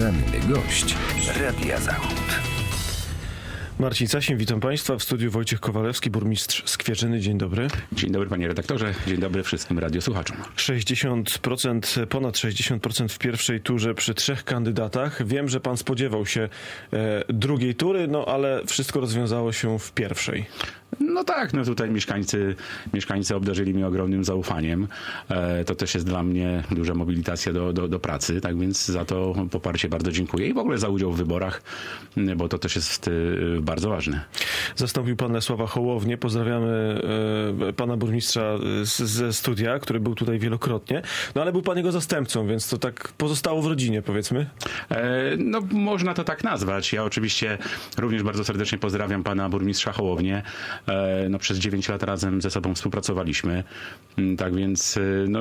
Poranny gość Radia Zachód. Marcin Sasin, witam Państwa. W studiu Wojciech Kowalewski, burmistrz Skwierzyny. Dzień dobry. Dzień dobry panie redaktorze, dzień dobry wszystkim radiosłuchaczom. 60%, ponad 60% w pierwszej turze przy trzech kandydatach. Wiem, że Pan spodziewał się e, drugiej tury, no ale wszystko rozwiązało się w pierwszej. No tak, no tutaj mieszkańcy, mieszkańcy obdarzyli mnie ogromnym zaufaniem. E, to też jest dla mnie duża mobilitacja do, do, do pracy, tak więc za to poparcie bardzo dziękuję i w ogóle za udział w wyborach, bo to też jest e, bardzo ważne. Zastąpił Pan Lesława Hołownię. Pozdrawiamy e, Pana burmistrza z, ze studia, który był tutaj wielokrotnie. No ale był Pan jego zastępcą, więc to tak pozostało w rodzinie, powiedzmy. E, No, można to tak nazwać. Ja oczywiście również bardzo serdecznie pozdrawiam pana burmistrza Hołownię. E, No, przez 9 lat razem ze sobą współpracowaliśmy. Mm, Tak więc, e, no,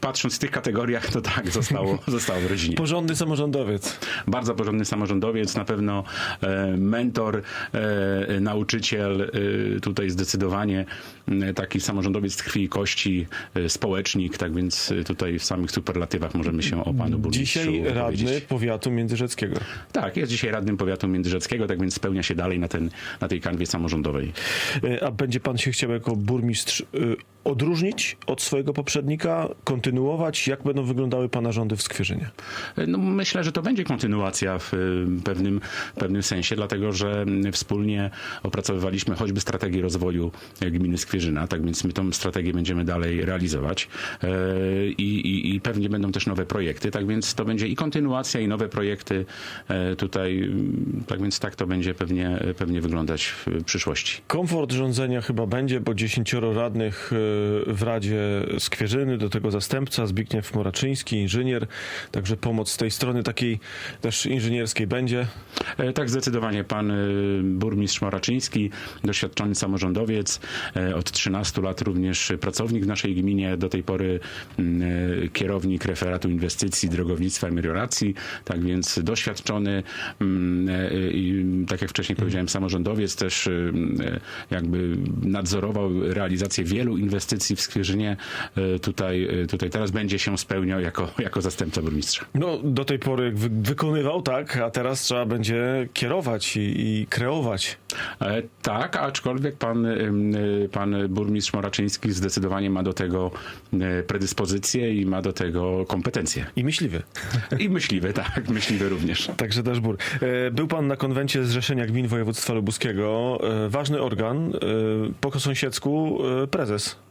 patrząc w tych kategoriach, to tak, zostało, zostało w rodzinie. Porządny samorządowiec. Bardzo porządny samorządowiec, na pewno e, mentor, nauczyciel, tutaj zdecydowanie m, taki samorządowiec z krwi i kości, społecznik, tak więc tutaj w samych superlatywach możemy się o panu burmistrzu Dzisiaj radny powiatu międzyrzeckiego. Tak, jest dzisiaj radnym powiatu międzyrzeckiego, tak więc spełnia się dalej na, ten, na tej kanwie samorządowej. E, A będzie pan się chciał jako burmistrz y, odróżnić od swojego poprzednika, kontynuować? Jak będą wyglądały pana rządy w Skwierzynie? No, myślę, że to będzie kontynuacja w y, pewnym, pewnym sensie, dlatego że wspólnie opracowywaliśmy choćby strategię rozwoju gminy Skwierzyna, tak więc my tą strategię będziemy dalej realizować E, i, i, i pewnie będą też nowe projekty, tak więc to będzie i kontynuacja, i nowe projekty e, tutaj, tak więc tak to będzie pewnie, pewnie wyglądać w przyszłości. Komfort rządzenia chyba będzie, bo dziesięcioro radnych y, w Radzie Skwierzyny, do tego zastępca Zbigniew Moraczyński, inżynier, także pomoc z tej strony takiej też inżynierskiej będzie. E, Tak, zdecydowanie. Pan y, burmistrz Moraczyński, doświadczony samorządowiec, e, od 13 lat również pracownik w naszej gminie, do tej pory mm, e, kierownik referatu inwestycji, drogownictwa i melioracji, tak więc doświadczony mm, e, tak jak wcześniej powiedziałem, samorządowiec też e, jakby nadzorował realizację wielu inwestycji w Skwierzynie. E, Tutaj, e, tutaj teraz będzie się spełniał jako, jako zastępca burmistrza. No, do tej pory wy, wykonywał, tak, a teraz trzeba będzie kierować i, i kreować. E, Tak, aczkolwiek pan, y, pan burmistrz Moraczyński zdecydowanie ma do tego e, predyspozycje i ma do tego kompetencje. I myśliwy. I myśliwy, tak, myśliwy również. Także też bór. E, Był pan na konwencie Zrzeszenia Gmin Województwa Lubuskiego. E, Ważny organ, e, po sąsiedzku e, prezes.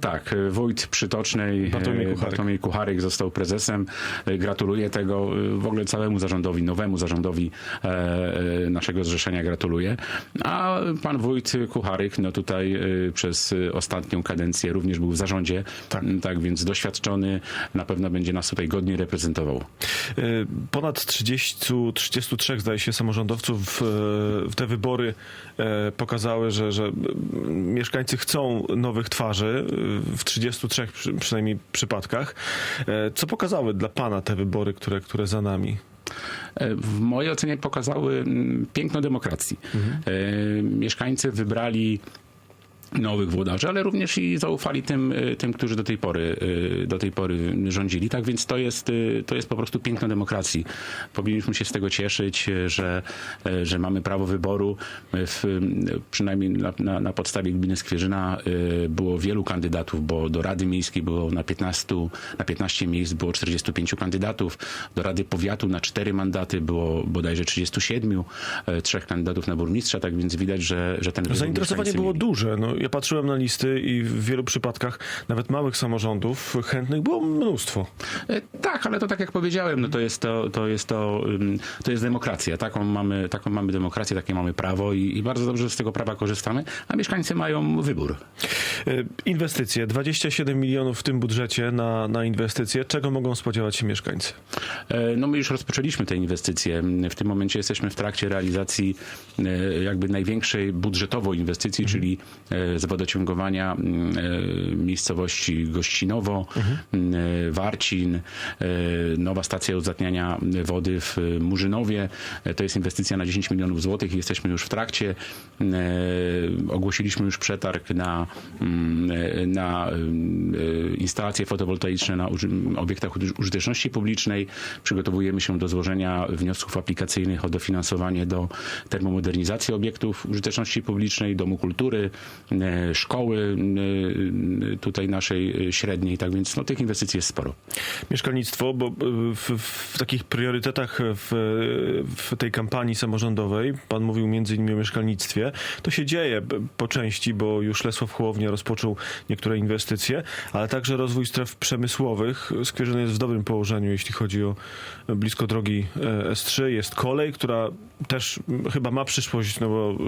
Tak, e, wójt przytocznej Bartłomiej e, Kucharek. Bartłomiej Kucharek został prezesem. E, Gratuluję tego e, w ogóle całemu zarządowi, nowemu zarządowi e, e, naszego zrzeszenia gratuluję. A pan wójt Kucharyk, no tutaj e, przez e, ostatnią kadencję również był w zarządzie, Tak. tak. tak więc doświadczony na pewno będzie nas tutaj godnie reprezentował. E, Ponad 30, 33 zdaje się samorządowców w, te wybory e, pokazały, że, że mieszkańcy chcą nowych twarzy e, w 33 przy, przynajmniej przypadkach. E, Co pokazały dla pana te wybory, które, które za nami? E, w mojej ocenie pokazały mm, piękno demokracji. E, Mieszkańcy wybrali nowych włodarzy, ale również i zaufali tym, y, tym którzy do tej pory, y, do tej pory rządzili. Tak więc to jest, y, to jest po prostu piękno demokracji. Powinniśmy się z tego cieszyć, że, że mamy prawo wyboru. W, przynajmniej na, na, na podstawie gminy Skwierzyna było wielu kandydatów, bo do Rady Miejskiej było na 15, na 15 miejsc było 45 kandydatów, do Rady Powiatu na 4 mandaty było bodajże 37, y, trzech kandydatów na burmistrza, tak więc widać, że, że ten wybór Zainteresowanie było mieli. duże. No, ja patrzyłem na listy i w wielu przypadkach, nawet małych samorządów, chętnych było mnóstwo. E, Tak, ale to tak jak powiedziałem, no to jest to, to jest to, to jest demokracja. Taką mamy, taką mamy demokrację, takie mamy prawo i, i bardzo dobrze z tego prawa korzystamy, a mieszkańcy mają wybór. E, Inwestycje, 27 milionów w tym budżecie na, na inwestycje. Czego mogą spodziewać się mieszkańcy? E, No my już rozpoczęliśmy te inwestycje. W tym momencie jesteśmy w trakcie realizacji jakby największej budżetowo inwestycji, czyli e, z wodociągowania mm, e, miejscowości Gościnowo, mm, e, Warcin, e, nowa stacja uzatniania wody w Murzynowie. To jest inwestycja na 10 milionów złotych i jesteśmy już w trakcie. E, Ogłosiliśmy już przetarg na, mm, na instalacje fotowoltaiczne na obiektach uży- użyteczności publicznej. Przygotowujemy się do złożenia wniosków aplikacyjnych o dofinansowanie do termomodernizacji obiektów użyteczności publicznej, domu kultury, szkoły e, tutaj naszej e, średniej. Tak więc no, tych inwestycji jest sporo. Mieszkalnictwo, bo w, w takich priorytetach w, w tej kampanii samorządowej, pan mówił między innymi o mieszkalnictwie, to się dzieje po części, bo już Lesław Hołownia rozpoczął niektóre inwestycje, ale także rozwój stref przemysłowych. Skwierzyn jest w dobrym położeniu, jeśli chodzi o blisko drogi e, S3. Jest kolej, która też chyba ma przyszłość, no bo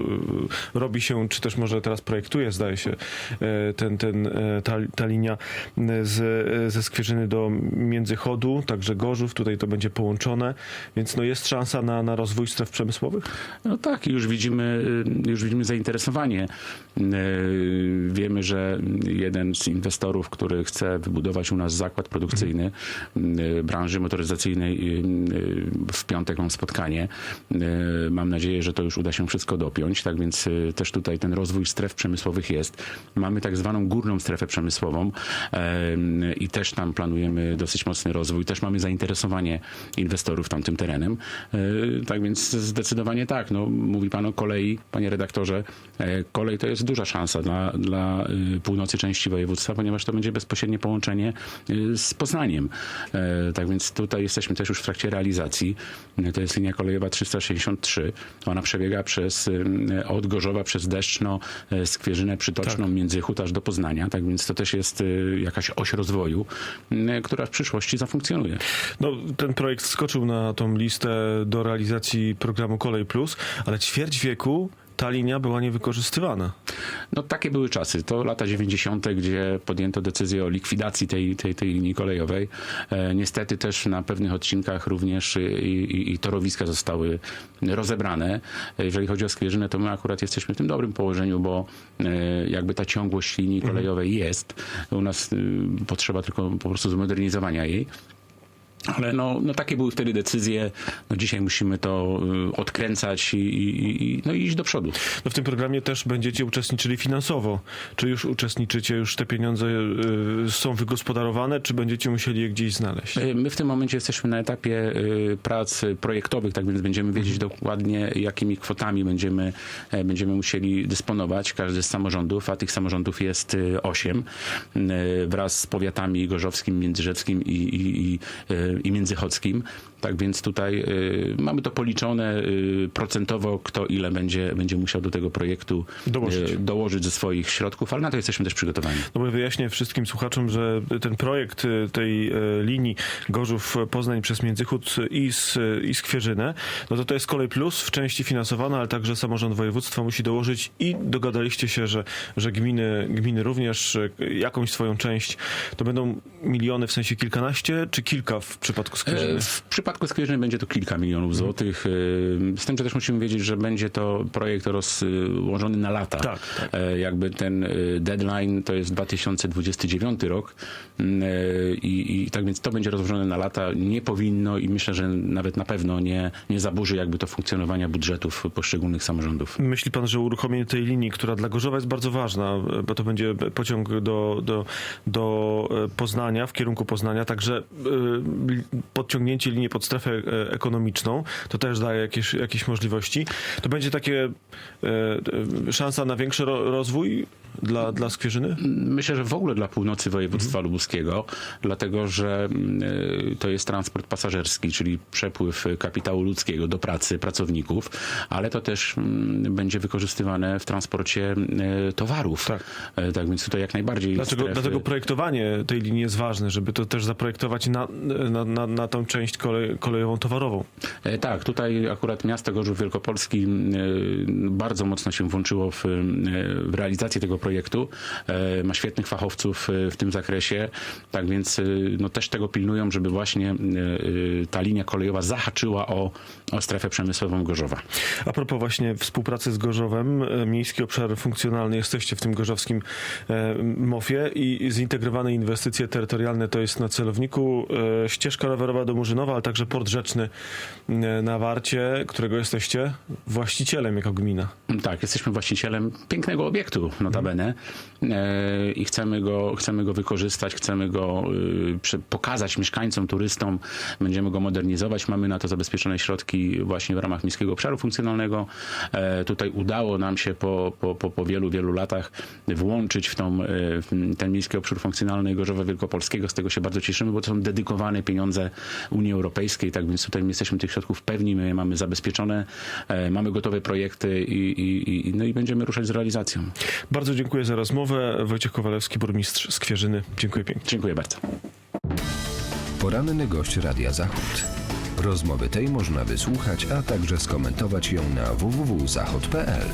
robi się, czy też może teraz projektuje, zdaje się, e, ten, ten, e, ta, ta linia e, z, ze Skwierzyny do Międzychodu, także Gorzów, tutaj to będzie połączone, więc no jest szansa na, na rozwój stref przemysłowych? No tak, już widzimy, y, już widzimy zainteresowanie. Y, Wiemy, że jeden z inwestorów, który chce wybudować u nas zakład produkcyjny y, branży motoryzacyjnej, w piątek mam spotkanie. Mam nadzieję, że to już uda się wszystko dopiąć, tak więc też tutaj ten rozwój stref przemysłowych jest. Mamy tak zwaną górną strefę przemysłową em, i też tam planujemy dosyć mocny rozwój. Też mamy zainteresowanie inwestorów tamtym terenem. Y, Tak więc zdecydowanie tak. No, mówi pan o kolei, panie redaktorze. E, Kolej to jest duża szansa dla, dla y, północy części województwa, ponieważ to będzie bezpośrednie połączenie y, z Poznaniem. E, Tak więc tutaj jesteśmy też już w trakcie realizacji. E, To jest linia kolejowa 363. Ona przebiega przez, y, od Gorzowa przez Deszczno, e, Przytoczną, Tak. Międzychód aż do Poznania. Tak więc to też jest y, jakaś oś rozwoju, y, która w przyszłości zafunkcjonuje. No, ten projekt skoczył na tą listę do realizacji programu Kolej Plus, ale ćwierć wieku ta linia była niewykorzystywana. No takie były czasy. To lata 90., gdzie podjęto decyzję o likwidacji tej, tej, tej linii kolejowej. E, niestety też na pewnych odcinkach również i, i, i torowiska zostały rozebrane. E, Jeżeli chodzi o Skwierzynę, to my akurat jesteśmy w tym dobrym położeniu, bo e, jakby ta ciągłość linii kolejowej jest. U nas y, potrzeba tylko po prostu zmodernizowania jej. Ale no, no takie były wtedy decyzje. No dzisiaj musimy to y, odkręcać i, i, i, no i iść do przodu. No w tym programie też będziecie uczestniczyli finansowo. Czy już uczestniczycie, już te pieniądze y, są wygospodarowane, czy będziecie musieli je gdzieś znaleźć? My w tym momencie jesteśmy na etapie y, prac projektowych, tak więc będziemy wiedzieć dokładnie, jakimi kwotami będziemy, e, będziemy musieli dysponować, każdy z samorządów, a tych samorządów jest y, osiem, y, wraz z powiatami gorzowskim, międzyrzeckim i, i, i, i międzychodzkim. Tak więc tutaj y, mamy to policzone y, procentowo, kto ile będzie, będzie musiał do tego projektu Dołożyć. y, dołożyć ze swoich środków, ale na to jesteśmy też przygotowani. No bo wyjaśnię wszystkim słuchaczom, że ten projekt tej linii Gorzów-Poznań przez Międzychód i, s- i Skwierzynę, no to to jest Kolej Plus w części finansowana, ale także samorząd województwa musi dołożyć i dogadaliście się, że, że gminy, gminy również jakąś swoją część. To będą miliony, w sensie kilkanaście, czy kilka w przypadku Skwierzyny? E, W przypadku Skwierzyny będzie to kilka milionów złotych. e, Z tym, że też musimy wiedzieć, że będzie to projekt rozłożony na lata. Tak, tak. E, Jakby ten e, deadline to jest 2029 rok e, i, i tak więc to będzie rozłożone na lata. Nie powinno i myślę, że nawet na pewno nie, nie zaburzy jakby to funkcjonowania budżetów poszczególnych samorządów. Myśli pan, że uruchomienie tej linii, która dla Gorzowa jest bardzo ważna, bo to będzie pociąg do, do, do e, Poznania, w kierunku Poznania, także e, podciągnięcie linii pod strefę e, ekonomiczną, to też daje jakieś, jakieś możliwości. To będzie takie e, e, szansa na większy ro, rozwój dla, dla Skwierzyny? Myślę, że w ogóle dla północy województwa lubuskiego, dlatego że mm, to jest transport pasażerski, czyli przepływ kapitału ludzkiego do pracy pracowników, ale to też mm, będzie wykorzystywane w transporcie towarów. Tak. Tak więc tutaj jak najbardziej Dlatego, strefy- dlatego projektowanie tej linii jest ważne, żeby to też zaprojektować na, na, na, na tą część kolej, kolejową towarową. E, Tak, tutaj akurat miasto Gorzów Wielkopolski e, bardzo mocno się włączyło w, e, w realizację tego projektu. Ma świetnych fachowców w tym zakresie, tak więc no, też tego pilnują, żeby właśnie ta linia kolejowa zahaczyła o, o strefę przemysłową Gorzowa. A propos właśnie współpracy z Gorzowem, Miejski Obszar Funkcjonalny, jesteście w tym gorzowskim MOFie i zintegrowane inwestycje terytorialne to jest na celowniku ścieżka rowerowa do Murzynowa, ale także port rzeczny e, na Warcie, którego jesteście właścicielem jako gmina. Tak, jesteśmy właścicielem pięknego obiektu, notabene, e, i chcemy go, chcemy go wykorzystać, chcemy go y, pokazać mieszkańcom, turystom, będziemy go modernizować. Mamy na to zabezpieczone środki właśnie w ramach Miejskiego Obszaru Funkcjonalnego. E, Tutaj udało nam się po, po, po, po wielu, wielu latach włączyć w, tą, w ten Miejski Obszar Funkcjonalny Gorzowa Wielkopolskiego. Z tego się bardzo cieszymy, bo to są dedykowane pieniądze Unii Europejskiej, tak więc tutaj my jesteśmy tych środków pewni, my je mamy zabezpieczone, e, mamy gotowe projekty i, i, i, no i będziemy ruszać z realizacją. Bardzo dziękuję za rozmowę. Wojciech Kowalewski, burmistrz Skwierzyny. Dziękuję pięknie. Dziękuję bardzo. Poranny gość Radia Zachód. Rozmowy tej można wysłuchać, a także skomentować ją na www.zachod.pl.